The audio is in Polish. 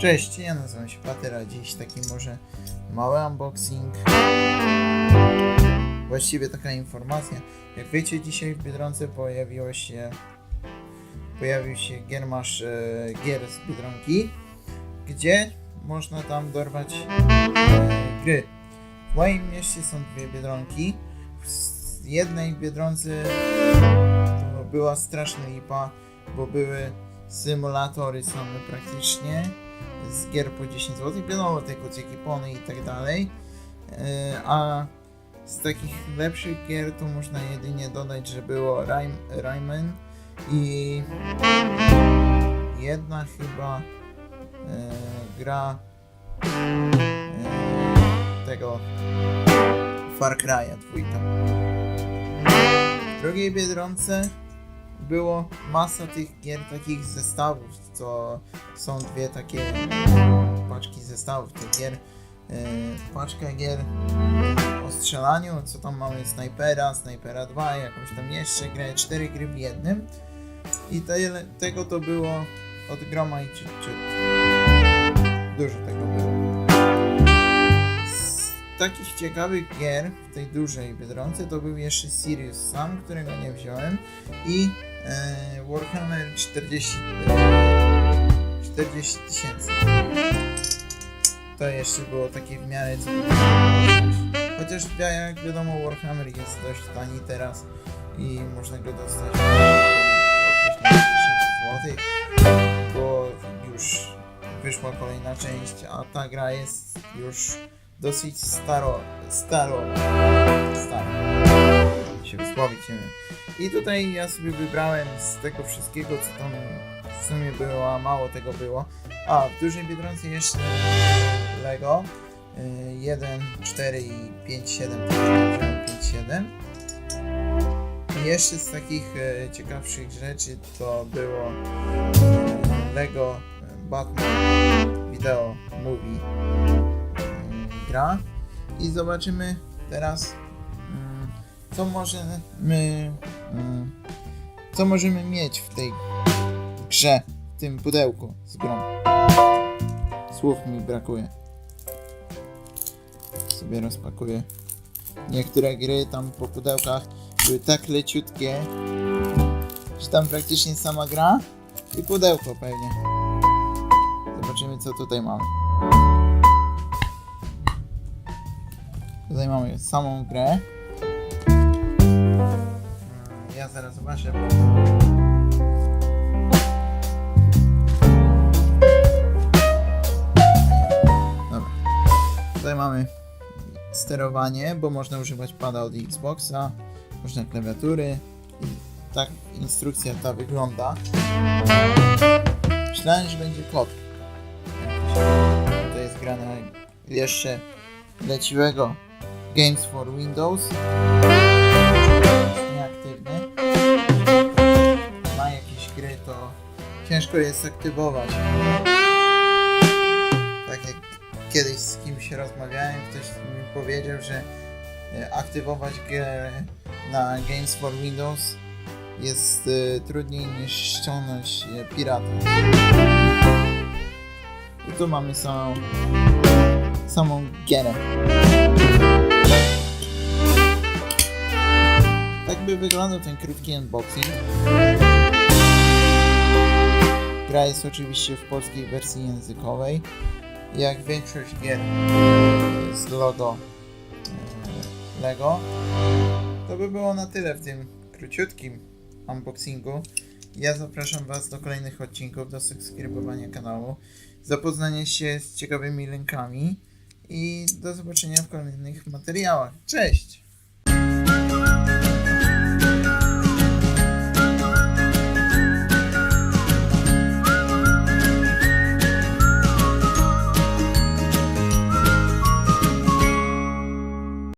Cześć, ja nazywam się Patera, dziś taki może mały unboxing. Właściwie taka informacja. Jak wiecie, dzisiaj w Biedronce pojawiło się pojawił się giermasz e, gier z Biedronki, gdzie można tam dorwać e, gry. W moim mieście są dwie Biedronki. W jednej Biedronce była straszna lipa, bo były symulatory same praktycznie z gier po 10 zł, wiadomo, te kucyki pony i tak dalej. E, A z takich lepszych gier to można jedynie dodać, że było Rayman i jedna chyba e, gra e, tego Far Cry'a dwójka. W drugiej Biedronce było masa tych gier, takich zestawów, co są dwie takie paczki zestawów tych gier. Yy, paczka gier o strzelaniu, co tam mamy Snipera, Snipera 2, jakąś tam jeszcze grę, cztery gry w jednym. I tyle, tego to było od groma i ciut, ciut. Dużo tego było. Z takich ciekawych gier w tej dużej Biedronce to był jeszcze Sirius Sam, którego nie wziąłem i Warhammer 40 40 tysięcy. To jeszcze było takie w miarę co- Chociaż ja- jak wiadomo Warhammer jest dość tani teraz i można go dostać złotych, bo już wyszła kolejna część, a ta gra jest już dosyć staro, staro, staro, się wysłowić, nie wiem. I tutaj ja sobie wybrałem z tego wszystkiego, co tam w sumie było, a mało tego było. A, w dużej Biedronce jeszcze Lego. y, 1, 4 i 5, 7, 5, 7. I jeszcze z takich e, ciekawszych rzeczy to było e, Lego Batman Video Movie gra. I zobaczymy teraz co możemy mm, co możemy mieć w tej grze, w tym pudełku z grą. Słów mi brakuje. Sobie rozpakuję. Niektóre gry tam po pudełkach były tak leciutkie, że tam praktycznie sama gra i pudełko pewnie. Zobaczymy co tutaj mamy. Tutaj mamy samą grę. Ja zaraz zobaczę, Dobra. Tutaj mamy sterowanie, bo można używać pada od Xboxa, można klawiatury i tak instrukcja ta wygląda. Myślałem, że będzie kod. To jest gra na jeszcze leciwego Games for Windows. Ciężko jest aktywować. Tak jak kiedyś z kimś rozmawiałem, ktoś mi powiedział, że e, aktywować grę na Games for Windows jest e, trudniej niż ściągnąć e, pirata. I tu mamy samą, samą gierę. Tak by wyglądał ten krótki unboxing. Gra jest oczywiście w polskiej wersji językowej. Jak większość gier e, z logo e, Lego. To by było na tyle w tym króciutkim unboxingu. Ja zapraszam Was do kolejnych odcinków, do subskrybowania kanału, zapoznania się z ciekawymi linkami i do zobaczenia w kolejnych materiałach. Cześć!